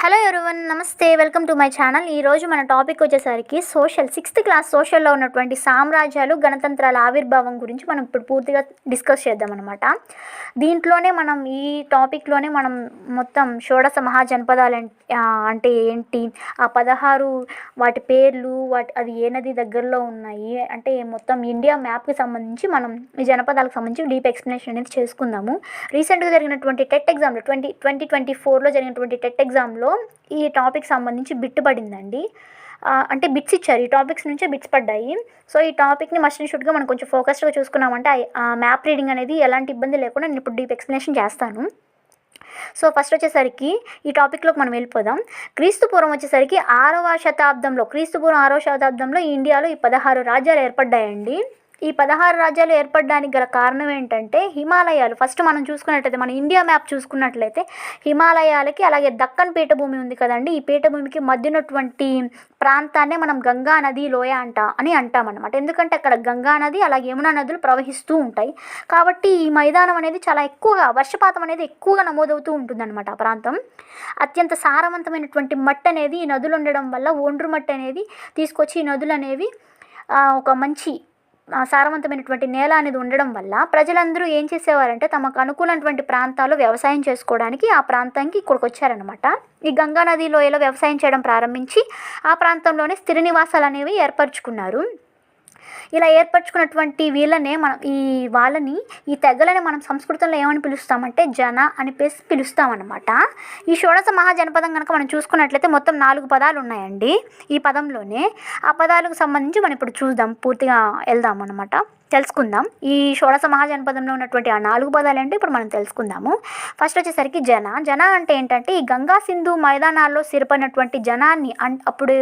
Hello everyone నమస్తే welcome to my channel ఈరోజు మన టాపిక్ వచ్చేసరికి సోషల్ సిక్స్త్ క్లాస్ సోషల్లో ఉన్నటువంటి సామ్రాజ్యాలు గణతంత్రాల ఆవిర్భావం గురించి మనం ఇప్పుడు పూర్తిగా డిస్కస్ చేద్దాం అనమాట దీంట్లోనే మనం ఈ టాపిక్లోనే మనం మొత్తం షోడశ మహాజనపదాలు అంటే ఏంటి? ఆ పదహారు వాటి పేర్లు వాటి అది ఏ నది దగ్గరలో ఉన్నాయి? అంటే మొత్తం ఇండియా మ్యాప్కి సంబంధించి మనం ఈ జనపదాలకు సంబంధించి డీప్ ఎక్స్ప్లెనేషన్ అనేది చేసుకుందాము. రీసెంట్గా జరిగినటువంటి టెట్ ఎగ్జామ్లో ట్వంటీ ట్వంటీ ట్వంటీ ఫోర్లో జరిగినటువంటి టెట్ ఎగ్జామ్లో ఈ టాపిక్ సంబంధించి బిట్ పడిందండి. అంటే బిట్స్ ఇచ్చారు. ఈ టాపిక్స్ నుంచే బిట్స్ పడ్డాయి. సో ఈ టాపిక్ని మస్ట్ అండ్ షుడ్గా మనం కొంచెం ఫోకస్డ్గా చూసుకున్నామంటే ఆ మ్యాప్ రీడింగ్ అనేది ఎలాంటి ఇబ్బంది లేకుండా నేను ఇప్పుడు డీప్ ఎక్స్ప్లెనేషన్ చేస్తాను. సో ఫస్ట్ వచ్చేసరికి ఈ టాపిక్లోకి మనం వెళ్ళిపోదాం. క్రీస్తు పూర్వం వచ్చేసరికి ఆరవ శతాబ్దంలో క్రీస్తు పూర్వం ఆరవ శతాబ్దంలో ఇండియాలో ఈ పదహారు రాజ్యాలు ఏర్పడ్డాయండి. ఈ పదహారు రాజ్యాలు ఏర్పడడానికి గల కారణం ఏంటంటే హిమాలయాలు. ఫస్ట్ మనం చూసుకున్నట్లయితే మన ఇండియా మ్యాప్ చూసుకున్నట్లయితే హిమాలయాలకి అలాగే దక్కన్ పీఠభూమి ఉంది కదండి. ఈ పీఠభూమికి మధ్యనటువంటి ప్రాంతాన్నే మనం గంగా నది లోయ అంట అని అంటామన్నమాట. ఎందుకంటే అక్కడ గంగా నది అలాగే యమునా నదులు ప్రవహిస్తూ ఉంటాయి. కాబట్టి ఈ మైదానం అనేది చాలా ఎక్కువగా వర్షపాతం అనేది ఎక్కువగా నమోదవుతూ ఉంటుందన్నమాట ఆ ప్రాంతం. అత్యంత సారవంతమైనటువంటి మట్టి అనేది ఈ నదులు ఉండడం వల్ల ఒండ్రు మట్టి అనేది తీసుకొచ్చి ఈ నదులు అనేవి ఒక మంచి సారవంతమైనటువంటి నేల అనేది ఉండడం వల్ల ప్రజలందరూ ఏం చేసేవారంటే తమకు అనుకూలమైనటువంటి ప్రాంతాల్లో వ్యవసాయం చేసుకోవడానికి ఆ ప్రాంతానికి ఇక్కడికి వచ్చారనమాట ఈ గంగా నది లోయలో వ్యవసాయం చేయడం ప్రారంభించి ఆ ప్రాంతంలోనే స్థిర నివాసాలు అనేవి ఏర్పరచుకున్నారు. ఇలా ఏర్పరచుకున్నటువంటి వీళ్ళనే మనం ఈ వాళ్ళని ఈ తెగలని మనం సంస్కృతంలో ఏమని పిలుస్తామంటే జన అని పేసి పిలుస్తామన్నమాట. ఈ షోడశ మహాజనపదం కనుక మనం చూసుకున్నట్లయితే మొత్తం నాలుగు పదాలు ఉన్నాయండి ఈ పదంలోనే. ఆ పదాలకు సంబంధించి మనం ఇప్పుడు చూద్దాం పూర్తిగా వెళ్దాం అనమాట తెలుసుకుందాం. ఈ షోడశ మహాజనపదంలో ఉన్నటువంటి ఆ నాలుగు పదాలు ఏంటి ఇప్పుడు మనం తెలుసుకుందాము. ఫస్ట్ వచ్చేసరికి జన. జన అంటే ఏంటంటే ఈ గంగా సింధు మైదానాల్లో స్థిరపడినటువంటి జనాన్ని అన్ అప్పుడు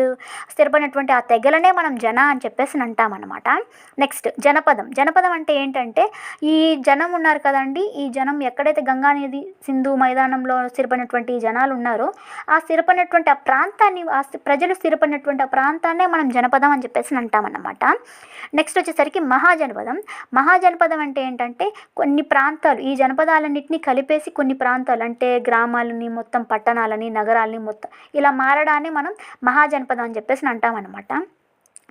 స్థిరపడినటువంటి ఆ తెగలనే మనం జన అని చెప్పేసి అంటామన్నమాట నెక్స్ట్ జనపదం. జనపదం అంటే ఏంటంటే ఈ జనం ఉన్నారు కదండి ఈ జనం ఎక్కడైతే గంగా నది సింధు మైదానంలో స్థిరపడినటువంటి జనాలు ఉన్నారో ఆ స్థిరపడినటువంటి ఆ ప్రాంతాన్ని ఆ ప్రజలు స్థిరపడినటువంటి ఆ ప్రాంతాన్నే మనం జనపదం అని చెప్పేసి అంటామన్నమాట నెక్స్ట్ వచ్చేసరికి మహాజనపదం. మహాజనపదం అంటే ఏంటంటే కొన్ని ప్రాంతాలు ఈ జనపదాలన్నింటినీ కలిపేసి కొన్ని ప్రాంతాలు అంటే గ్రామాలని మొత్తం పట్టణాలని నగరాలని మొత్తం ఇలా మారడాన్ని మనం మహాజనపదం అని చెప్పేసి అంటామన్నమాట.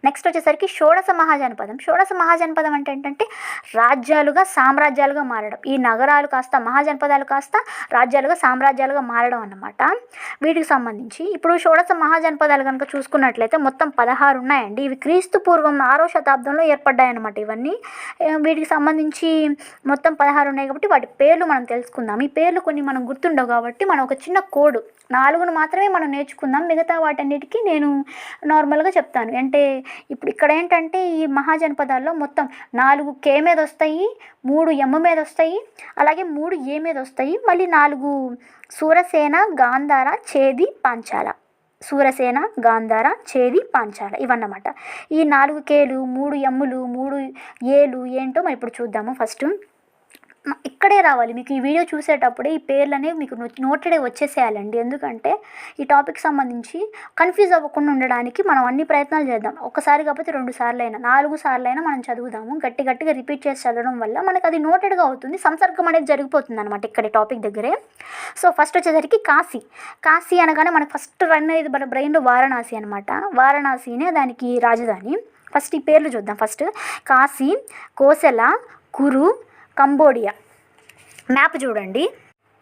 నెక్స్ట్ వచ్చేసరికి షోడశ మహాజనపదం. షోడశ మహాజనపదం అంటే ఏంటంటే రాజ్యాలుగా సామ్రాజ్యాలుగా మారడం. ఈ నగరాలు కాస్త మహాజనపదాలు కాస్త రాజ్యాలుగా సామ్రాజ్యాలుగా మారడం అన్నమాట. వీటికి సంబంధించి ఇప్పుడు షోడశ మహాజనపదాలు కనుక చూసుకున్నట్లయితే మొత్తం పదహారు ఉన్నాయండి. ఇవి క్రీస్తు పూర్వం ఆరో శతాబ్దంలో ఏర్పడ్డాయన్నమాట ఇవన్నీ. వీటికి సంబంధించి మొత్తం పదహారు ఉన్నాయి కాబట్టి వాటి పేర్లు మనం తెలుసుకుందాం. ఈ పేర్లు కొన్ని మనం గుర్తుండవు కాబట్టి మనం ఒక చిన్న కోడ్ నాలుగును మాత్రమే మనం నేర్చుకుందాం. మిగతా వాటన్నిటికీ నేను నార్మల్గా చెప్తాను. అంటే ఇప్పుడు ఇక్కడ ఏంటంటే ఈ మహాజనపదాల్లో మొత్తం నాలుగు కే మీద వస్తాయి మూడు ఎమ్ మీద వస్తాయి అలాగే మూడు ఏ మీద వస్తాయి మళ్ళీ నాలుగు సూరసేన గాంధార చేది పాంచాల. సూరసేన గాంధార చేది పాంచాల ఇవన్నమాట. ఈ నాలుగు కేలు మూడు ఎమ్ములు మూడు ఏలు ఏంటో మనం ఇప్పుడు చూద్దాము ఫస్ట్. ఇక్కడే రావాలి. మీకు ఈ వీడియో చూసేటప్పుడే ఈ పేర్లు అనేవి మీకు నోటెడే వచ్చేసేయాలండి. ఎందుకంటే ఈ టాపిక్ సంబంధించి కన్ఫ్యూజ్ అవ్వకుండా ఉండడానికి మనం అన్ని ప్రయత్నాలు చేద్దాం. ఒకసారి కాకపోతే రెండు సార్లు అయినా నాలుగు సార్లు అయినా మనం చదువుదాము. గట్టి గట్టిగా రిపీట్ చేసి చదవడం వల్ల మనకు అది నోటెడ్గా అవుతుంది. సంసర్గం అనేది జరిగిపోతుంది అనమాట ఇక్కడ టాపిక్ దగ్గరే. సో ఫస్ట్ వచ్చేసరికి కాశీ. కాశీ అనగానే మనకు ఫస్ట్ రన్ అయ్యేది మన బ్రెయిన్లో వారణాసి అనమాట వారణాసినే దానికి రాజధాని. ఫస్ట్ ఈ పేర్లు చూద్దాం. First Kashi Kosala Kuru Cambodia. Map చూడండి.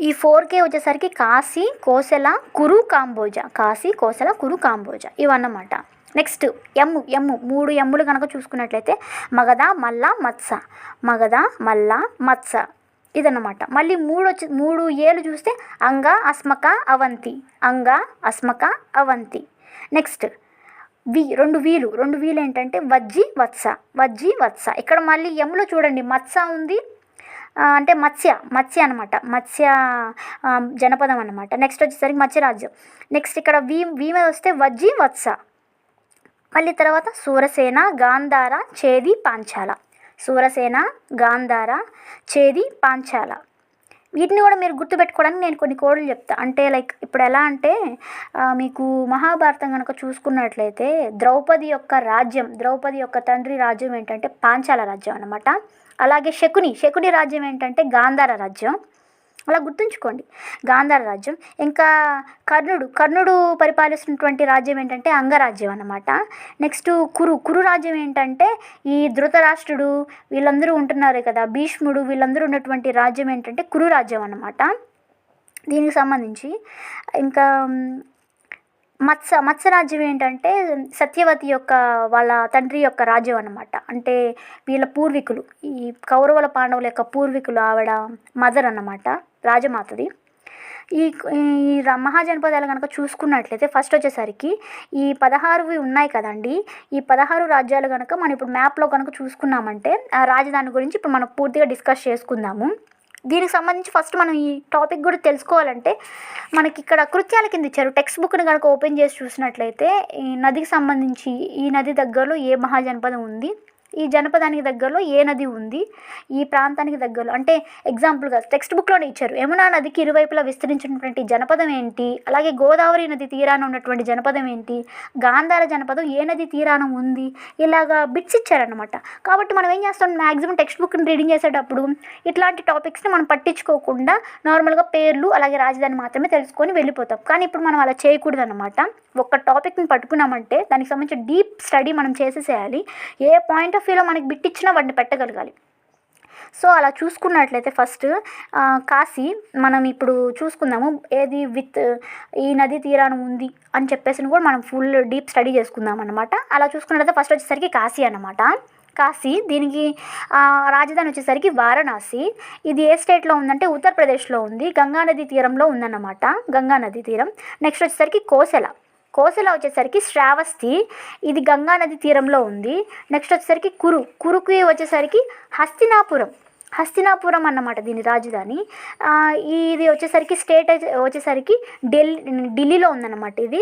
ఈ ఫోర్ కే వచ్చేసరికి కాశీ కోసల కురు కాంబోజా. కాశీ కోసల కురు కాంబోజా. ఇవన్నమాట. నెక్స్ట్ ఎమ్ము ఎమ్ము మూడు ఎమ్ములు కనుక చూసుకున్నట్లయితే మగధ మల్ల మత్స. మగధ మల్ల మత్స. ఇదన్నమాట. మళ్ళీ మూడు వచ్చి మూడు ఏళ్ళు చూస్తే అంగ అస్మక అవంతి. అంగ అస్మక అవంతి. నెక్స్ట్ వి రెండు వీలు. రెండు వీలు ఏంటంటే వజ్జి వత్స. వజ్జి వత్స. ఇక్కడ మళ్ళీ ఎమ్ములో చూడండి. మత్స ఉంది అంటే మత్స్య మత్స్య అనమాట మత్స్య జనపదం అనమాట నెక్స్ట్ వచ్చేసరికి మత్స్యరాజ్యం. నెక్స్ట్ ఇక్కడ వీ వీమ వస్తే వజ్జి వత్స. మళ్ళీ తర్వాత సూరసేన గాంధార చేది పాంచాల. సూరసేన గాంధార చేది పాంచాల. వీటిని కూడా మీరు గుర్తుపెట్టుకోవడానికి నేను కొన్ని కోడ్లు చెప్తా. అంటే లైక్ ఇప్పుడు ఎలా అంటే మీకు మహాభారతం కనుక చూసుకున్నట్లయితే ద్రౌపది యొక్క రాజ్యం ద్రౌపది యొక్క తండ్రి రాజ్యం ఏంటంటే పాంచాల రాజ్యం అన్నమాట. అలాగే శకుని శకుని రాజ్యం ఏంటంటే గాంధార రాజ్యం. అలా గుర్తుంచుకోండి. గాంధార రాజ్యం ఇంకా కర్ణుడు కర్ణుడు పరిపాలిస్తున్నటువంటి రాజ్యం ఏంటంటే అంగరాజ్యం అన్నమాట. నెక్స్ట్ కురు కురు రాజ్యం ఏంటంటే ఈ ధృతరాష్ట్రుడు వీళ్ళందరూ ఉంటున్నారు కదా భీష్ముడు వీళ్ళందరూ ఉన్నటువంటి రాజ్యం ఏంటంటే కురు రాజ్యం అన్నమాట. దీనికి సంబంధించి ఇంకా మత్స్య మత్స్యరాజ్యం ఏంటంటే సత్యవతి యొక్క వాళ్ళ తండ్రి యొక్క రాజ్యం అన్నమాట. అంటే వీళ్ళ పూర్వీకులు ఈ కౌరవుల పాండవుల యొక్క పూర్వీకులు ఆవిడ మదర్ అన్నమాట రాజమాతది. ఈ ఈ ర- మహాజనపదాలు కనుక చూసుకున్నట్లయితే ఫస్ట్ వచ్చేసరికి ఈ పదహారువి ఉన్నాయి కదండి. ఈ పదహారు రాజ్యాలు కనుక మనం ఇప్పుడు మ్యాప్లో కనుక చూసుకున్నామంటే ఆ రాజధాని గురించి ఇప్పుడు మనం పూర్తిగా డిస్కస్ చేసుకుందాము. దీనికి సంబంధించి ఫస్ట్ మనం ఈ టాపిక్ కూడా తెలుసుకోవాలంటే మనకి ఇక్కడ కృత్యాల కింద ఇచ్చారు. టెక్స్ట్ బుక్ని కనుక ఓపెన్ చేసి చూసినట్లయితే ఈ నదికి సంబంధించి ఈ నది దగ్గరలో ఏ మహాజనపదం ఉంది? ఈ జనపదానికి దగ్గరలో ఏ నది ఉంది? ఈ ప్రాంతానికి దగ్గరలో. అంటే ఎగ్జాంపుల్గా టెక్స్ట్ బుక్లోనే ఇచ్చారు. యమునా నదికి ఇరువైపులా విస్తరించినటువంటి జనపదం ఏంటి? అలాగే గోదావరి నది తీరాన ఉన్నటువంటి జనపదం ఏంటి? గాంధార జనపదం ఏ నది తీరాన ఉంది? ఇలాగా బిట్స్ ఇచ్చారనమాట కాబట్టి మనం ఏం చేస్తాం? మ్యాక్సిమం టెక్స్ట్ బుక్ని రీడింగ్ చేసేటప్పుడు ఇట్లాంటి టాపిక్స్ని మనం పట్టించుకోకుండా నార్మల్గా పేర్లు అలాగే రాజధాని మాత్రమే తెలుసుకొని వెళ్ళిపోతాం. కానీ ఇప్పుడు మనం అలా చేయకూడదు అనమాట ఒక్క టాపిక్ని పట్టుకున్నామంటే దానికి సంబంధించి డీప్ స్టడీ మనం చేసేసేయాలి. ఏ పాయింట్ ఆఫ్ వ్యూలో మనకి బిట్టిచ్చిన వాటిని పెట్టగలగాలి. సో అలా చూసుకున్నట్లయితే ఫస్ట్ కాశీ మనం ఇప్పుడు చూసుకుందాము ఏది విత్ ఈ నది తీరాన ఉంది అని చెప్పేసి కూడా మనం ఫుల్ డీప్ స్టడీ చేసుకుందాం అనమాట అలా చూసుకున్నట్లయితే ఫస్ట్ వచ్చేసరికి కాశీ అన్నమాట. కాశీ దీనికి రాజధాని వచ్చేసరికి వారణాసి. ఇది ఏ స్టేట్లో ఉందంటే ఉత్తరప్రదేశ్లో ఉంది గంగానది తీరంలో ఉందన్నమాట. గంగానది తీరం. నెక్స్ట్ వచ్చేసరికి కోసెల. కోసల వచ్చేసరికి శ్రావస్తి ఇది గంగా నది తీరంలో ఉంది. నెక్స్ట్ వచ్చేసరికి కురు కురుకి వచ్చేసరికి హస్తినాపురం. హస్తినాపురం అన్నమాట దీని రాజధాని. ఇది వచ్చేసరికి స్టేట్ వచ్చేసరికి ఢిల్లీ ఢిల్లీలో ఉందన్నమాట ఇది.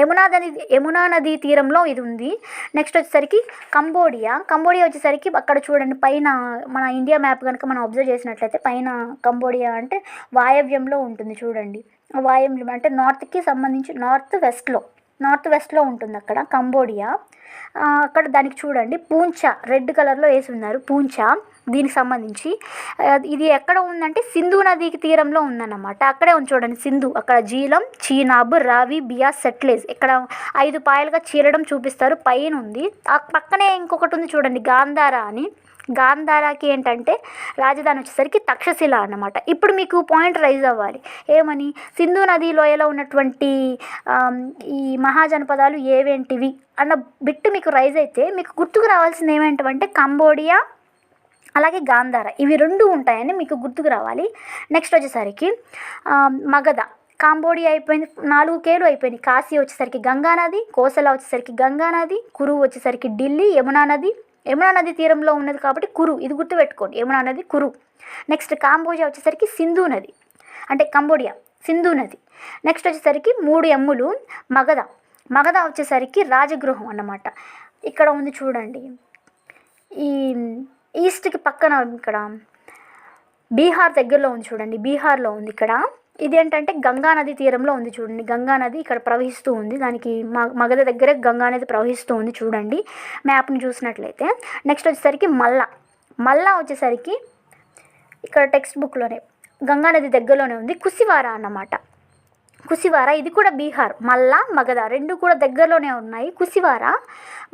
యమునా నది యమునా నది తీరంలో ఇది ఉంది. నెక్స్ట్ వచ్చేసరికి కంబోడియా. కంబోడియా వచ్చేసరికి అక్కడ చూడండి పైన మన ఇండియా మ్యాప్ కనుక మనం అబ్జర్వ్ చేసినట్లయితే పైన కంబోడియా అంటే వాయవ్యంలో ఉంటుంది చూడండి. వాయవ్యం అంటే నార్త్కి సంబంధించి నార్త్ వెస్ట్లో నార్త్ వెస్ట్లో ఉంటుంది అక్కడ కంబోడియా. అక్కడ దానికి చూడండి పూంచ రెడ్ కలర్లో వేసి ఉన్నారు పూంచ. దీనికి సంబంధించి ఇది ఎక్కడ ఉందంటే సింధు నదికి తీరంలో ఉందన్నమాట. అక్కడే ఉంది చూడండి సింధు అక్కడ జీలం చీనాబ్ రావి బియా సెట్లేజ్ ఇక్కడ ఐదు పాయలుగా చీరడం చూపిస్తారు పైన ఉంది. ఆ పక్కనే ఇంకొకటి ఉంది చూడండి గాంధార అని. గాంధారాకి ఏంటంటే రాజధాని వచ్చేసరికి తక్షశిల అన్నమాట. ఇప్పుడు మీకు పాయింట్ రైజ్ అవ్వాలి. ఏమని? సింధు నది లోయలో ఉన్నటువంటి ఈ మహాజనపదాలు ఏవేంటివి? అన్న బిట్టు మీకు రైజ్ అయితే మీకు గుర్తుకు రావాల్సింది ఏమేంటంటే కంబోడియా అలాగే గాంధార. ఇవి రెండు ఉంటాయని మీకు గుర్తుకు రావాలి. నెక్స్ట్ వచ్చేసరికి మగధ. కాంబోడియా అయిపోయింది నాలుగు కేలు అయిపోయింది కాశీ వచ్చేసరికి గంగా నది కోసల వచ్చేసరికి గంగా నది కురు వచ్చేసరికి ఢిల్లీ యమునా నది. యమునా నది తీరంలో ఉన్నది కాబట్టి కురు ఇది గుర్తుపెట్టుకోండి. యమునా నది కురు. నెక్స్ట్ కాంబోడియా వచ్చేసరికి సింధు నది. అంటే కంబోడియా సింధు నది. నెక్స్ట్ వచ్చేసరికి మూడు ఎమ్ములు మగధ. మగధ వచ్చేసరికి రాజగృహం అన్నమాట. ఇక్కడ ఉంది చూడండి. ఈ ఈస్ట్కి పక్కన ఇక్కడ బీహార్ దగ్గరలో ఉంది చూడండి. బీహార్లో ఉంది ఇక్కడ. ఇదేంటంటే గంగా నది తీరంలో ఉంది చూడండి. గంగా నది ఇక్కడ ప్రవహిస్తూ ఉంది. దానికి మ- మగధ దగ్గరే గంగా నది ప్రవహిస్తూ ఉంది చూడండి. మ్యాప్ని చూసినట్లయితే. నెక్స్ట్ వచ్చేసరికి మల్లా. మల్లా వచ్చేసరికి ఇక్కడ టెక్స్ట్ బుక్లోనే. గంగా నది దగ్గరలోనే ఉంది. కుసివార అన్నమాట. కుసివారా? ఇది కూడా బీహార్. మల్లా మగధ రెండు కూడా దగ్గరలోనే ఉన్నాయి. కుసివారా?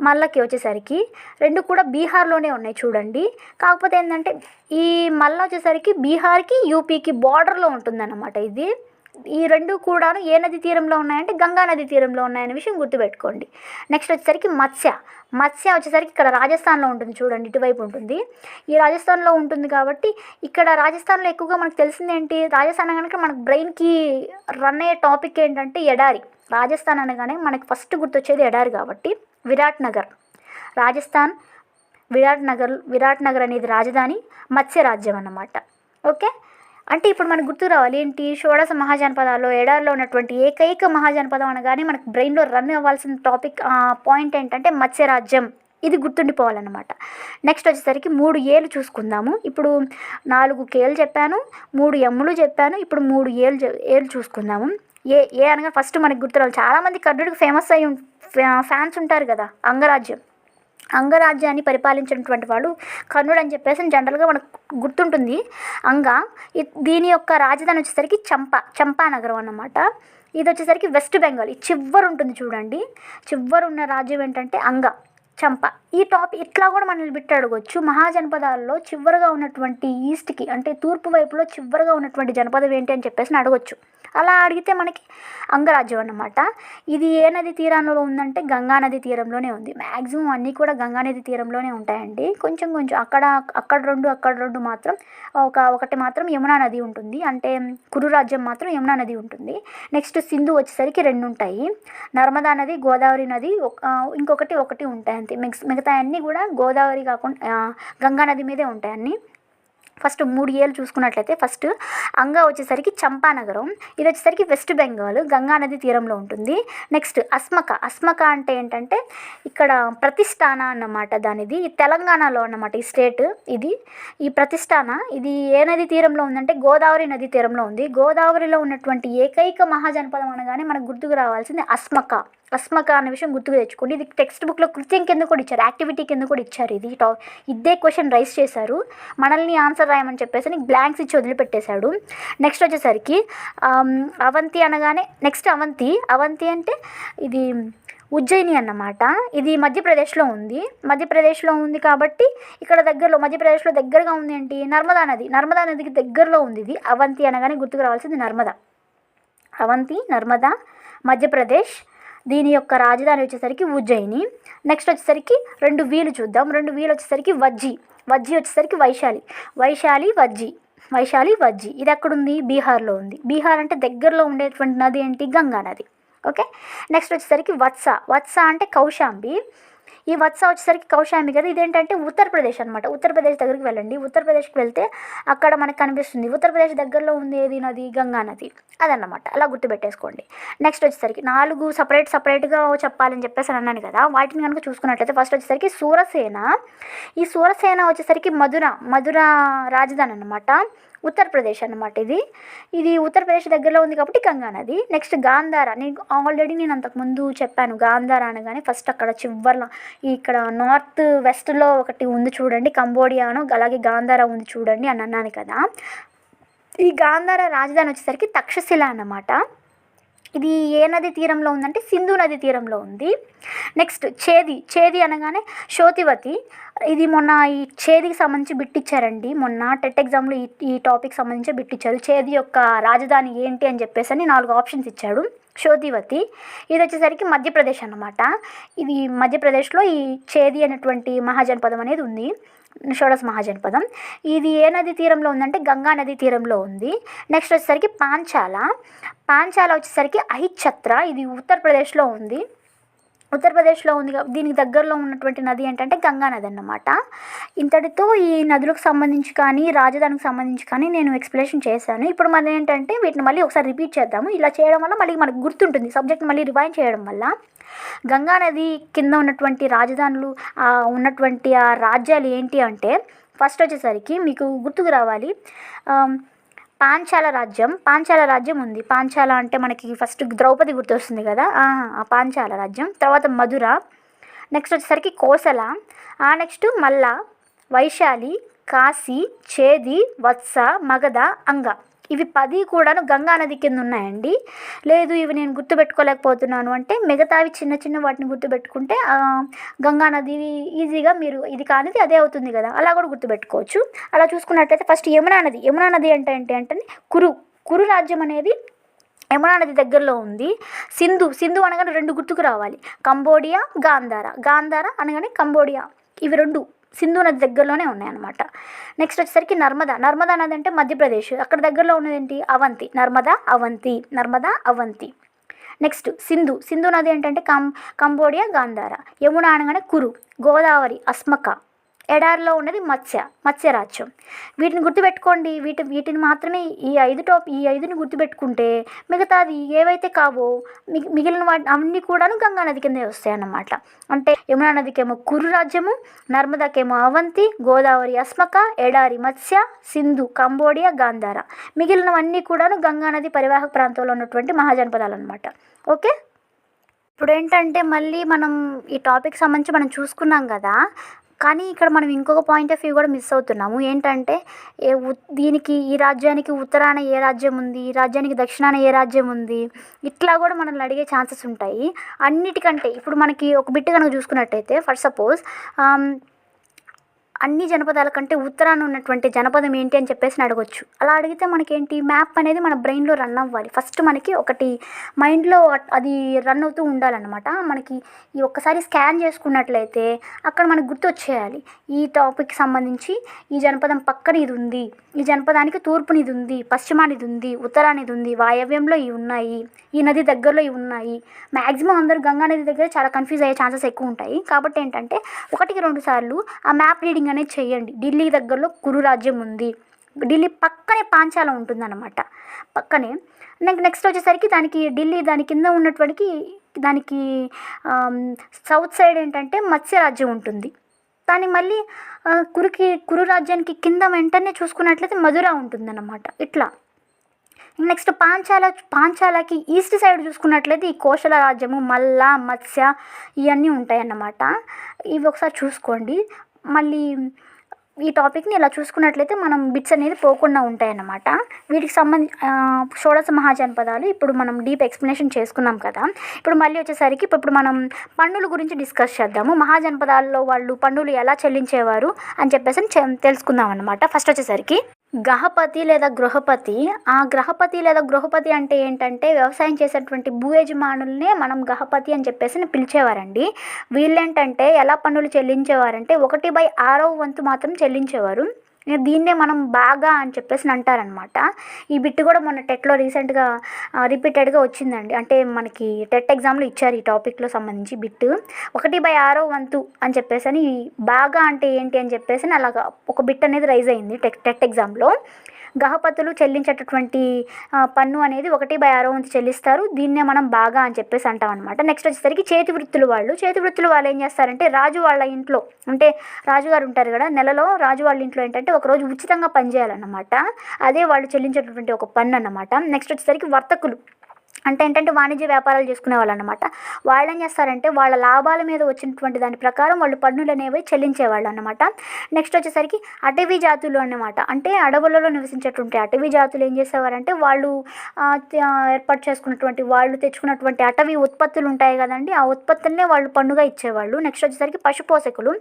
మల్లకి వచ్చేసరికి రెండు కూడా బీహార్లోనే ఉన్నాయి చూడండి. కాకపోతే ఏంటంటే ఈ మల్ల వచ్చేసరికి బీహార్కి యూపీకి బార్డర్లో ఉంటుందన్నమాట ఇది. ఈ రెండు కూడాను ఏ నది తీరంలో ఉన్నాయంటే గంగా నది తీరంలో ఉన్నాయనే విషయం గుర్తుపెట్టుకోండి. నెక్స్ట్ వచ్చేసరికి మత్స్య. మత్స్య వచ్చేసరికి ఇక్కడ రాజస్థాన్లో ఉంటుంది చూడండి ఇటువైపు ఉంటుంది. ఈ రాజస్థాన్లో ఉంటుంది కాబట్టి ఇక్కడ రాజస్థాన్లో ఎక్కువగా మనకు తెలిసింది ఏంటి? రాజస్థాన్ కనుక మనకు బ్రెయిన్కి రన్ అయ్యే టాపిక్ ఏంటంటే ఎడారి. రాజస్థాన్ అనగానే మనకి ఫస్ట్ గుర్తొచ్చేది ఎడారి కాబట్టి విరాట్ నగర్. రాజస్థాన్ విరాట్ నగర్ విరాట్ నగర్ అనేది రాజధాని మత్స్య రాజ్యం అన్నమాట. ఓకే అంటే ఇప్పుడు మనకు గుర్తు రావాలి ఏంటి? షోడశ మహాజనపదాల్లో ఎడార్లో ఉన్నటువంటి ఏకైక మహాజనపదం అనగానే మనకు బ్రెయిన్లో రన్ అవ్వాల్సిన టాపిక్ పాయింట్ ఏంటంటే మత్స్యరాజ్యం. ఇది గుర్తుండిపోవాలన్నమాట. నెక్స్ట్ వచ్చేసరికి మూడు ఏళ్ళు చూసుకుందాము. ఇప్పుడు నాలుగు కేలు చెప్పాను మూడు ఎమ్ములు చెప్పాను ఇప్పుడు మూడు ఏళ్ళు ఏళ్ళు చూసుకుందాము. ఏ ఏ అనగా ఫస్ట్ మనకి గుర్తురావాలి చాలామంది కర్ణుడికి ఫేమస్ అయ్యి ఫ్యాన్స్ ఉంటారు కదా అంగరాజ్యం. అంగరాజ్యాన్ని పరిపాలించినటువంటి వాడు కర్ణుడు అని చెప్పేసి జనరల్గా మనకు గుర్తుంటుంది. అంగ దీని యొక్క రాజధాని వచ్చేసరికి చంపా చంపా నగరం అన్నమాట. ఇది వచ్చేసరికి వెస్ట్ బెంగాల్. ఈ చివరి ఉంటుంది చూడండి. చివరి ఉన్న రాజ్యం ఏంటంటే అంగ. చంప. ఈ టాప్ ఇట్లా కూడా మనల్ని బిట్టి అడగొచ్చు. మహాజనపదాల్లో చివరిగా ఉన్నటువంటి ఈస్ట్కి అంటే తూర్పు వైపులో చివరిగా ఉన్నటువంటి జనపదం ఏంటి అని చెప్పేసి అడగొచ్చు. అలా అడిగితే మనకి అంగరాజ్యం అన్నమాట. ఇది ఏ నది తీరంలో ఉందంటే గంగా నది తీరంలోనే ఉంది. మ్యాక్సిమం అన్నీ కూడా గంగా నది తీరంలోనే ఉంటాయండి. కొంచెం కొంచెం అక్కడ అక్కడ రెండు అక్కడ రెండు మాత్రం ఒక ఒకటి మాత్రం యమునా నది ఉంటుంది. అంటే కురు రాజ్యం మాత్రం యమునా నది ఉంటుంది. నెక్స్ట్ సింధు వచ్చేసరికి రెండు ఉంటాయి. నర్మదా నది గోదావరి నది ఒక- ఇంకొకటి ఒకటి ఉంటాయి అంతే. మిక్స్ మిగతా అన్నీ కూడా గోదావరి కాకుండా గంగానది గంగా నది మీదే ఉంటాయి అన్నీ. ఫస్ట్ మూడు ఏళ్ళు చూసుకున్నట్లయితే ఫస్ట్ అంగా వచ్చేసరికి చంపానగరం ఇది వచ్చేసరికి వెస్ట్ బెంగాల్ గంగా నది తీరంలో ఉంటుంది. నెక్స్ట్ అస్మక అస్మక అంటే ఏంటంటే ఇక్కడ ప్రతిష్టాన అన్నమాట దానిది. ఇది తెలంగాణలో అన్నమాట ఈ స్టేట్ ఇది. ఈ ప్రతిష్టాన ఇది ఏ నది తీరంలో ఉందంటే గోదావరి నది తీరంలో ఉంది. గోదావరిలో ఉన్నటువంటి ఏకైక మహాజనపదం అనగానే మనకు గుర్తుకు రావాల్సింది అస్మక. అస్మక అనే విషయం గుర్తుకు తెచ్చుకోండి. ఇది టెక్స్ట్ బుక్లో కృత్యం కింద కూడా ఇచ్చారు. యాక్టివిటీ కింద కూడా ఇచ్చారు. ఇది టా ఇదే క్వశ్చన్ రైస్ చేశారు. మనల్ని ఆన్సర్ రాయమని చెప్పేసి నీకు బ్లాంక్స్ ఇచ్చి వదిలిపెట్టేశాడు. నెక్స్ట్ వచ్చేసరికి అవంతి అనగానే నెక్స్ట్ అవంతి. అవంతి అంటే ఇది ఉజ్జయిని అన్నమాట. ఇది మధ్యప్రదేశ్లో ఉంది. మధ్యప్రదేశ్లో ఉంది కాబట్టి ఇక్కడ దగ్గరలో మధ్యప్రదేశ్లో దగ్గరగా ఉంది ఏంటి? నర్మదా నది. నర్మదా నదికి దగ్గరలో ఉంది ఇది. అవంతి అనగానే గుర్తుకు రావాల్సింది నర్మదా. అవంతి నర్మదా మధ్యప్రదేశ్ దీని యొక్క రాజధాని వచ్చేసరికి ఉజ్జయిని. నెక్స్ట్ వచ్చేసరికి రెండు వీలు చూద్దాం. రెండు వీలు వచ్చేసరికి వజ్జి. వజ్జి వచ్చేసరికి వైశాలి. వైశాలి వజ్జి. వైశాలి వజ్జి. ఇది ఎక్కడుంది? బీహార్లో ఉంది. బీహార్ అంటే దగ్గరలో ఉండేటువంటి నది ఏంటి? గంగా నది. ఓకే నెక్స్ట్ వచ్చేసరికి వత్స. వత్స అంటే కౌశాంబి. ఈ వత్స వచ్చేసరికి కౌశాంబి కదా ఇదేంటంటే ఉత్తరప్రదేశ్ అనమాట ఉత్తరప్రదేశ్ దగ్గరికి వెళ్ళండి. ఉత్తరప్రదేశ్కి వెళ్తే అక్కడ మనకు కనిపిస్తుంది. ఉత్తరప్రదేశ్ దగ్గరలో ఉంది ఏది? నది గంగా నది. అదన్నమాట. అలా గుర్తుపెట్టేసుకోండి. నెక్స్ట్ వచ్చేసరికి నాలుగు సపరేట్ సపరేట్గా చెప్పాలని చెప్పేసి అని అన్నాను కదా. వాటిని కనుక చూసుకున్నట్లయితే ఫస్ట్ వచ్చేసరికి సూరసేన. ఈ సూరసేన వచ్చేసరికి మధుర మధుర రాజధాని అనమాట ఉత్తరప్రదేశ్ అన్నమాట ఇది. ఇది ఉత్తరప్రదేశ్ దగ్గరలో ఉంది కాబట్టి గంగా నది. నెక్స్ట్ గాంధార. నేను ఆల్రెడీ నేను అంతకుముందు చెప్పాను గాంధార అనగానే ఫస్ట్ అక్కడ చివరిలో ఇక్కడ నార్త్ వెస్ట్లో ఒకటి ఉంది చూడండి కంబోడియాను అలాగే గాంధార ఉంది చూడండి అని అన్నాను కదా. ఈ గాంధార రాజధాని వచ్చేసరికి తక్షశిల అన్నమాట. ఇది ఏ నది తీరంలో ఉందంటే సింధు నది తీరంలో ఉంది. నెక్స్ట్ చేది చేది అనగానే శోతివతి. ఇది మొన్న ఈ చేదికి సంబంధించి బిట్టిచ్చారండి మొన్న టెట్ ఎగ్జామ్లో ఈ ఈ టాపిక్ సంబంధించి బిట్టిచ్చారు చేది యొక్క రాజధాని ఏంటి అని చెప్పేసి అని నాలుగు ఆప్షన్స్ ఇచ్చాడు శోధివతి ఇది వచ్చేసరికి మధ్యప్రదేశ్ అన్నమాట. ఇది మధ్యప్రదేశ్లో ఈ చేది అనేటువంటి మహాజనపదం అనేది ఉంది. షోడస్ మహాజనపదం. ఇది ఏ నది తీరంలో ఉందంటే గంగా నది తీరంలో ఉంది. నెక్స్ట్ వచ్చేసరికి పాంచాల. పాంచాల వచ్చేసరికి అహిఛత్ర. ఇది ఉత్తరప్రదేశ్లో ఉంది. ఉత్తరప్రదేశ్లో ఉంది దీనికి దగ్గరలో ఉన్నటువంటి నది ఏంటంటే గంగా నది అన్నమాట. ఇంతటితో ఈ నదులకు సంబంధించి కానీ రాజధానికి సంబంధించి కానీ నేను ఎక్స్ప్లెనేషన్ చేశాను. ఇప్పుడు మనం ఏంటంటే వీటిని మళ్ళీ ఒకసారి రిపీట్ చేద్దాము. ఇలా చేయడం వల్ల మళ్ళీ మనకు గుర్తుంటుంది. సబ్జెక్ట్ మళ్ళీ రివైన్ చేయడం వల్ల. గంగా నది కింద ఉన్నటువంటి రాజధానులు ఉన్నటువంటి ఆ రాజ్యాలు ఏంటి అంటే ఫస్ట్ వచ్చేసరికి మీకు గుర్తుకు రావాలి పాంచాల రాజ్యం. పాంచాల రాజ్యం ఉంది. పాంచాల అంటే మనకి ఫస్ట్ ద్రౌపది గుర్తొస్తుంది కదా? ఆ పాంచాల రాజ్యం. తర్వాత మధుర. నెక్స్ట్ వచ్చేసరికి కోసల. ఆ నెక్స్ట్ మల్ల వైశాలి కాశీ చేది వత్స మగధ అంగ. ఇవి పది కూడాను గంగా నది కింద ఉన్నాయండి లేదు ఇవి నేను గుర్తుపెట్టుకోలేకపోతున్నాను. అంటే మిగతావి చిన్న చిన్న వాటిని గుర్తుపెట్టుకుంటే గంగా నది ఈజీగా మీరు ఇది కానిది అదే అవుతుంది కదా. అలా కూడా గుర్తుపెట్టుకోవచ్చు. అలా చూసుకున్నట్లయితే ఫస్ట్ యమునా నది. యమునా నది అంటే ఏంటి అంటే కురు. కురు రాజ్యం అనేది యమునా నది దగ్గరలో ఉంది. సింధు. సింధు అనగానే రెండు గుర్తుకు రావాలి. కంబోడియా గాంధార. గాంధార అనగానే కంబోడియా. ఇవి రెండు. సింధు నది దగ్గరలోనే ఉన్నాయన్నమాట. నెక్స్ట్ వచ్చేసరికి నర్మదా. నర్మదా నది అంటే మధ్యప్రదేశ్. అక్కడ దగ్గరలో ఉన్నది ఏంటి? అవంతి. నర్మదా అవంతి. నర్మదా అవంతి. నెక్స్ట్ సింధు. సింధు నది ఏంటంటే కం కంబోడియా గాంధార. యమున అనగానే కురు. గోదావరి అస్మక. ఎడారిలో ఉన్నది మత్స్య మత్స్యరాజ్యం. వీటిని గుర్తుపెట్టుకోండి. వీటి వీటిని మాత్రమే ఈ ఐదు టాప్ ఈ ఐదుని గుర్తుపెట్టుకుంటే మిగతాది ఏవైతే కావో మి- మిగిలిన వాటి అవన్నీ కూడాను గంగా నది కిందే వస్తాయి అన్నమాట అంటే యమునా నదికేమో కురు రాజ్యము నర్మదాకేమో అవంతి గోదావరి అస్మక ఎడారి మత్స్య సింధు కంబోడియా గాంధార. మిగిలినవన్నీ కూడాను గంగా నది పరివాహక ప్రాంతంలో ఉన్నటువంటి మహాజనపదాలు అనమాట ఓకే? ఇప్పుడు ఏంటంటే మళ్ళీ మనం ఈ టాపిక్ సంబంధించి మనం చూసుకున్నాం కదా కానీ ఇక్కడ మనం ఇంకొక పాయింట్ ఆఫ్ వ్యూ కూడా మిస్ అవుతున్నాము. ఏంటంటే ఏ దీనికి ఈ రాజ్యానికి ఉత్తరాన ఏ రాజ్యం ఉంది? ఈ రాజ్యానికి దక్షిణాన ఏ రాజ్యం ఉంది? ఇట్లా కూడా మనల్ని అడిగే ఛాన్సెస్ ఉంటాయి. అన్నిటికంటే ఇప్పుడు మనకి ఒక బిట్ కనుక చూసుకున్నట్టయితే ఫర్ సపోజ్ అన్ని జనపదాల కంటే ఉత్తరాన ఉన్నటువంటి జనపదం ఏంటి అని చెప్పేసి అడగొచ్చు. అలా అడిగితే మనకేంటి? మ్యాప్ అనేది మన బ్రెయిన్లో రన్ అవ్వాలి. ఫస్ట్ మనకి ఒకటి మైండ్లో అది రన్ అవుతూ ఉండాలన్నమాట. మనకి ఈ ఒక్కసారి స్కాన్ చేసుకున్నట్లయితే అక్కడ మనకు గుర్తు వచ్చేయాలి ఈ టాపిక్ సంబంధించి ఈ జనపదం పక్కన ఇది ఉంది ఈ జనపదానికి తూర్పున ఇది ఉంది పశ్చిమానిది ఉంది ఉత్తరాన ఇది ఉంది వాయవ్యంలో ఇవి ఉన్నాయి. ఈ నది దగ్గరలో ఇవి ఉన్నాయి. మ్యాక్సిమం అందరూ గంగా నది దగ్గర చాలా కన్ఫ్యూజ్ అయ్యే ఛాన్సెస్ ఎక్కువ ఉంటాయి కాబట్టి ఏంటంటే ఒకటికి రెండు సార్లు ఆ మ్యాప్ రీడింగ్ అనేది చేయండి. ఢిల్లీ దగ్గరలో కురు రాజ్యం ఉంది. ఢిల్లీ పక్కనే పాంచాల ఉంటుందన్నమాట. పక్కనే. నెక్స్ట్ వచ్చేసరికి దానికి ఢిల్లీ దాని కింద ఉన్నటువంటి దానికి సౌత్ సైడ్ ఏంటంటే మత్స్య రాజ్యం ఉంటుంది. దాని మళ్ళీ కురుకి కురు రాజ్యానికి కింద వెంటనే చూసుకున్నట్లయితే మధుర ఉంటుందన్నమాట. ఇట్లా. నెక్స్ట్ పాంచాల పాంచాలకి ఈస్ట్ సైడ్ చూసుకున్నట్లయితే ఈ కోశల రాజ్యము మల్ల మత్స్య ఇవన్నీ ఉంటాయన్నమాట. ఇవి ఒకసారి చూసుకోండి. మళ్ళీ ఈ టాపిక్ని ఇలా చూసుకున్నట్లయితే మనం బిట్స్ అనేది పోకుండా ఉంటాయన్నమాట. వీటికి సంబంధించి షోడశ మహాజనపదాలు ఇప్పుడు మనం డీప్ ఎక్స్ప్లెనేషన్ చేసుకున్నాం కదా. ఇప్పుడు మళ్ళీ వచ్చేసరికి ఇప్పుడు మనం పన్నుల గురించి డిస్కస్ చేద్దాము. మహాజనపదాల్లో వాళ్ళు పన్నులు ఎలా చెల్లించేవారు అని చెప్పేసి తెలుసుకుందాం అనమాట ఫస్ట్ వచ్చేసరికి గహపతి లేదా గృహపతి ఆ గ్రహపతి లేదా గృహపతి అంటే ఏంటంటే వ్యవసాయం చేసేటువంటి భూ యజమానుల్నే మనం గహపతి అని చెప్పేసి పిలిచేవారండి. వీళ్ళేంటంటే ఎలా పన్నులు చెల్లించేవారంటే ఒకటి బై ఆరవ వంతు మాత్రం చెల్లించేవారు. దీన్నే మనం బాగా అని చెప్పేసి అంటారనమాట. ఈ బిట్ కూడా మొన్న టెట్లో రీసెంట్గా రిపీటెడ్గా వచ్చిందండి. అంటే మనకి టెట్ ఎగ్జామ్లో ఇచ్చారు ఈ టాపిక్లో సంబంధించి బిట్ ఒకటి బై ఆరో వంతు అని చెప్పేసి అని బాగా అంటే ఏంటి అని చెప్పేసి అలాగా ఒక బిట్ అనేది రైజ్ అయింది టెట్ టెట్ ఎగ్జామ్లో. గహపతులు చెల్లించేటటువంటి పన్ను అనేది ఒకటి బై ఆరో వంతు చెల్లిస్తారు. దీన్నే మనం బాగా అని చెప్పేసి అంటాం అనమాట నెక్స్ట్ వచ్చేసరికి చేతి వృత్తులు వాళ్ళు. చేతి వృత్తులు వాళ్ళు ఏం చేస్తారంటే రాజు వాళ్ళ ఇంట్లో అంటే రాజుగారు ఉంటారు కదా నెలలో రాజు వాళ్ళ ఇంట్లో ఏంటంటే ఒకరోజు ఉచితంగా పనిచేయాలన్నమాట. అదే వాళ్ళు చెల్లించేటటువంటి ఒక పన్ను అన్నమాట. నెక్స్ట్ వచ్చేసరికి వర్తకులు. అంటే ఏంటంటే వాణిజ్య వ్యాపారాలు చేసుకునే వాళ్ళు అనమాట వాళ్ళు ఏం చేస్తారంటే వాళ్ళ లాభాల మీద వచ్చినటువంటి దాని ప్రకారం వాళ్ళు పన్నులు అనేవి చెల్లించేవాళ్ళు అనమాట నెక్స్ట్ వచ్చేసరికి అటవీ జాతులు అన్నమాట. అంటే అడవులలో నివసించేటువంటి అటవీ జాతులు ఏం చేసేవారంటే వాళ్ళు ఏర్పాటు చేసుకున్నటువంటి వాళ్ళు తెచ్చుకున్నటువంటి అటవీ ఉత్పత్తులు ఉంటాయి కదండి. ఆ ఉత్పత్తులనే వాళ్ళు పన్నుగా ఇచ్చేవాళ్ళు. నెక్స్ట్ వచ్చేసరికి పశుపోషకులు.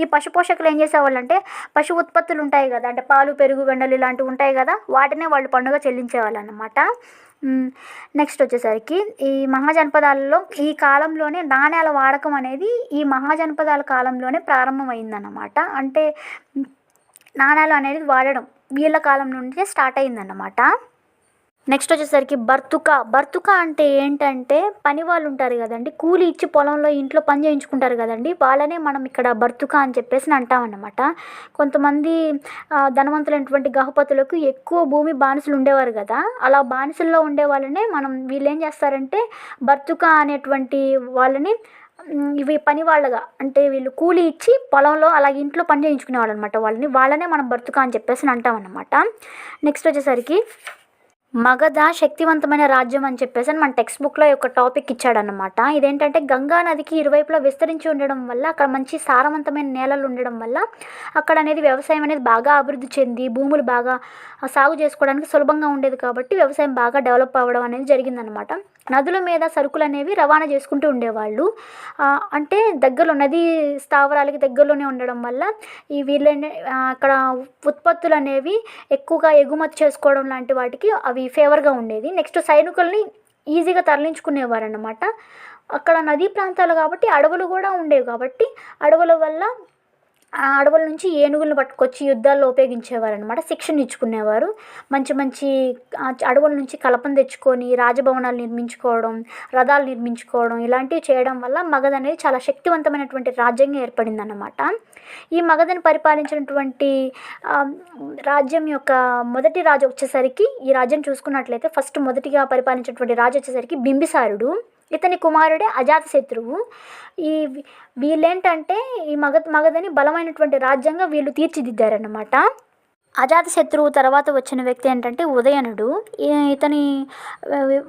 ఈ పశుపోషకులు ఏం చేసేవాళ్ళు అంటే పశు ఉత్పత్తులు ఉంటాయి కదా అంటే పాలు పెరుగు వెండలు ఇలాంటివి ఉంటాయి కదా వాటినే వాళ్ళు పన్నుగా చెల్లించేవాళ్ళు అనమాట నెక్స్ట్ వచ్చేసరికి ఈ మహాజనపదాలలో ఈ కాలంలోనే నాణ్యాల వాడకం అనేది ఈ మహాజనపదాల కాలంలోనే ప్రారంభమైందన్నమాట. అంటే నాణ్యాలు అనేది వాడడం వీళ్ళ కాలం నుండే స్టార్ట్ అయిందన్నమాట. నెక్స్ట్ వచ్చేసరికి బర్తుక. బర్తుక అంటే ఏంటంటే పని వాళ్ళు ఉంటారు కదండి. కూలి ఇచ్చి పొలంలో ఇంట్లో పని చేయించుకుంటారు కదండి. వాళ్ళనే మనం ఇక్కడ బర్తుక అని చెప్పేసి అంటామన్నమాట కొంతమంది ధనవంతులైనటువంటి గహపతులకు ఎక్కువ భూమి బానిసలు ఉండేవారు కదా. అలా బానిసల్లో ఉండే వాళ్ళనే మనం వీళ్ళు ఏం చేస్తారంటే బర్తుక అనేటువంటి వాళ్ళని ఇవి పని వాళ్ళగా అంటే వీళ్ళు కూలి ఇచ్చి పొలంలో అలాగే ఇంట్లో పని చేయించుకునేవాళ్ళు అనమాట వాళ్ళని వాళ్ళనే మనం బర్తుక అని చెప్పేసి అంటామన్నమాట నెక్స్ట్ వచ్చేసరికి మగధ శక్తివంతమైన రాజ్యం అని చెప్పేసి అని మన టెక్స్ట్ బుక్లో ఒక టాపిక్ ఇచ్చాడనమాట ఇదేంటంటే గంగా నదికి ఇరువైపులా విస్తరించి ఉండడం వల్ల అక్కడ మంచి సారవంతమైన నేలలు ఉండడం వల్ల అక్కడ అనేది వ్యవసాయం అనేది బాగా అభివృద్ధి చెంది భూములు బాగా సాగు చేసుకోవడానికి సులభంగా ఉండేది కాబట్టి వ్యవసాయం బాగా డెవలప్ అవ్వడం అనేది జరిగిందనమాట నదుల మీద సరుకులు అనేవి రవాణా చేసుకుంటూ ఉండేవాళ్ళు. అంటే దగ్గరలో నదీ స్థావరాలకి దగ్గరలోనే ఉండడం వల్ల ఈ వీళ్ళ అక్కడ ఉత్పత్తులు అనేవి ఎక్కువగా ఎగుమతి చేసుకోవడం లాంటి వాటికి అవి ఫేవర్గా ఉండేది. నెక్స్ట్ సైనికుల్ని ఈజీగా తరలించుకునేవారు అన్నమాట అక్కడ నదీ ప్రాంతాలు కాబట్టి అడవులు కూడా ఉండేవి కాబట్టి అడవుల వల్ల ఆ అడవుల నుంచి ఏనుగులను పట్టుకొచ్చి యుద్ధాల్లో ఉపయోగించేవారు అనమాట శిక్షణ ఇచ్చుకునేవారు. మంచి మంచి అడవుల నుంచి కలపను తెచ్చుకొని రాజభవనాలు నిర్మించుకోవడం రథాలు నిర్మించుకోవడం ఇలాంటివి చేయడం వల్ల మగధ అనేది చాలా శక్తివంతమైనటువంటి రాజ్యంగా ఏర్పడింది అన్నమాట ఈ మగధని పరిపాలించినటువంటి రాజ్యం యొక్క మొదటి రాజు వచ్చేసరికి ఈ రాజ్యం చూసుకున్నట్లయితే ఫస్ట్ మొదటిగా పరిపాలించినటువంటి రాజు వచ్చేసరికి బింబిసారుడు. ఇతని కుమారుడే అజాతశత్రువు ఈ వీళ్ళేంటంటే ఈ మగ మగధని బలమైనటువంటి రాజ్యంగా వీళ్ళు తీర్చిదిద్దారన్నమాట. అజాతశత్రువు తర్వాత వచ్చిన వ్యక్తి ఏంటంటే ఉదయనుడు. ఇతని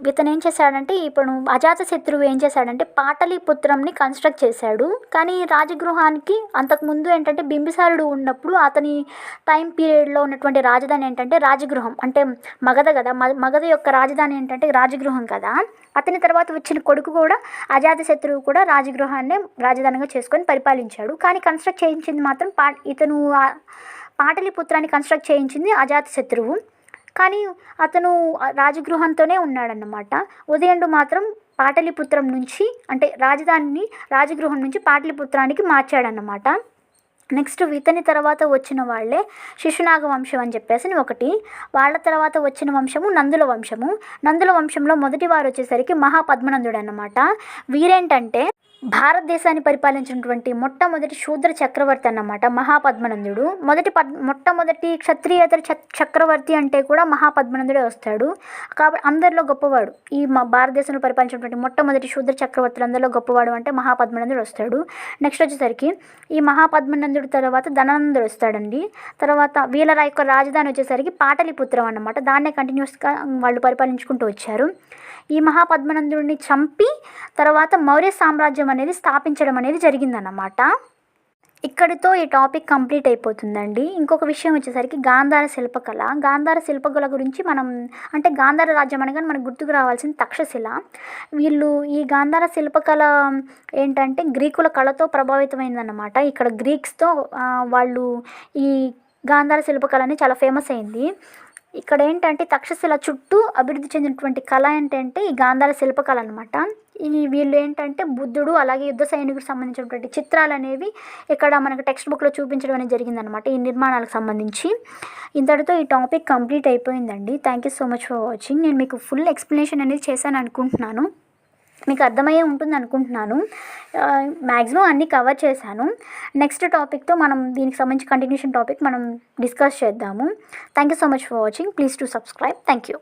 ఇతను ఏం చేశాడంటే ఇప్పుడు అజాతశత్రువు ఏం చేశాడంటే పాటలీపుత్రంని కన్స్ట్రక్ట్ చేశాడు. కానీ రాజగృహానికి అంతకుముందు ఏంటంటే బింబిసారుడు ఉన్నప్పుడు అతని టైం పీరియడ్లో ఉన్నటువంటి రాజధాని ఏంటంటే రాజగృహం. అంటే మగధ కదా మగధ యొక్క రాజధాని ఏంటంటే రాజగృహం కదా. అతని తర్వాత వచ్చిన కొడుకు కూడా అజాతశత్రువు కూడా రాజగృహాన్ని రాజధానిగా చేసుకొని పరిపాలించాడు. కానీ కన్స్ట్రక్ట్ చేయించింది మాత్రం పా ఇతను పాటలిపుత్రాన్ని కన్స్ట్రక్ట్ చేయించింది అజాతశత్రువు కానీ అతను రాజగృహంతోనే ఉన్నాడన్నమాట. ఉదయండు మాత్రం పాటలిపుత్రం నుంచి అంటే రాజధానిని రాజగృహం నుంచి పాటలిపుత్రానికి మార్చాడన్నమాట. నెక్స్ట్ ఇతని తర్వాత వచ్చిన వాళ్ళే శిశునాగ వంశం అని చెప్పేసి ఒకటి వాళ్ళ తర్వాత వచ్చిన వంశము నందుల వంశము. నందుల వంశంలో మొదటి వారు వచ్చేసరికి మహాపద్మనందుడు అన్నమాట వీరేంటంటే భారతదేశాన్ని పరిపాలించినటువంటి మొట్టమొదటి శూద్ర చక్రవర్తి అన్నమాట మహాపద్మనందుడు. మొదటి పద్ మొట్టమొదటి క్షత్రియేతర చ- చక్రవర్తి అంటే కూడా మహాపద్మనందుడే వస్తాడు. కాబట్టి అందరిలో గొప్పవాడు. ఈ మా భారతదేశంలో పరిపాలించినటువంటి మొట్టమొదటి శూద్ర చక్రవర్తులు అందరిలో గొప్పవాడు అంటే మహాపద్మనందుడు వస్తాడు. నెక్స్ట్ వచ్చేసరికి ఈ మహాపద్మనందుడు తర్వాత ధనానందుడు వస్తాడండి. తర్వాత వీళ్ళ యొక్క రాజధాని వచ్చేసరికి పాటలిపుత్రం అన్నమాట. దాన్నే కంటిన్యూస్గా వాళ్ళు పరిపాలించుకుంటూ వచ్చారు. ఈ మహాపద్మనందుడిని చంపి తర్వాత మౌర్య సామ్రాజ్యం అనేది స్థాపించడం అనేది జరిగిందన్నమాట. ఇక్కడితో ఈ టాపిక్ కంప్లీట్ అయిపోతుందండి. ఇంకొక విషయం వచ్చేసరికి గాంధార శిల్పకళ. గాంధార శిల్పకళ గురించి మనం అంటే గాంధార రాజ్యం అనగానే మనకు గుర్తుకు రావాల్సింది తక్షశిల. వీళ్ళు ఈ గాంధార శిల్పకళ ఏంటంటే గ్రీకుల కళతో ప్రభావితమైందన్నమాట. ఇక్కడ గ్రీక్స్తో వాళ్ళు ఈ గాంధార శిల్పకళ అనేది చాలా ఫేమస్ అయింది. ఇక్కడ ఏంటంటే తక్షశిల చుట్టూ అభివృద్ధి చెందినటువంటి కళ ఏంటంటే ఈ గాంధార శిల్పకళ అనమాట ఈ వీళ్ళు ఏంటంటే బుద్ధుడు అలాగే యుద్ధ సైనికుడికి సంబంధించినటువంటి చిత్రాలు అనేవి ఇక్కడ మనకు టెక్స్ట్ బుక్లో చూపించడం అనేది జరిగిందనమాట ఈ నిర్మాణాలకు సంబంధించి. ఇంతటితో ఈ టాపిక్ కంప్లీట్ అయిపోయిందండి. Thank you so much for watching. నేను మీకు ఫుల్ ఎక్స్ప్లెనేషన్ అనేది చేశాను అనుకుంటున్నాను. మీకు అర్థమయ్యే ఉంటుంది అనుకుంటున్నాను. మ్యాక్సిమం అన్నీ కవర్ చేశాను. నెక్స్ట్ టాపిక్తో మనం దీనికి సంబంధించి కంటిన్యూషన్ టాపిక్ మనం డిస్కస్ చేద్దాము. Thank you so much for watching please to subscribe thank you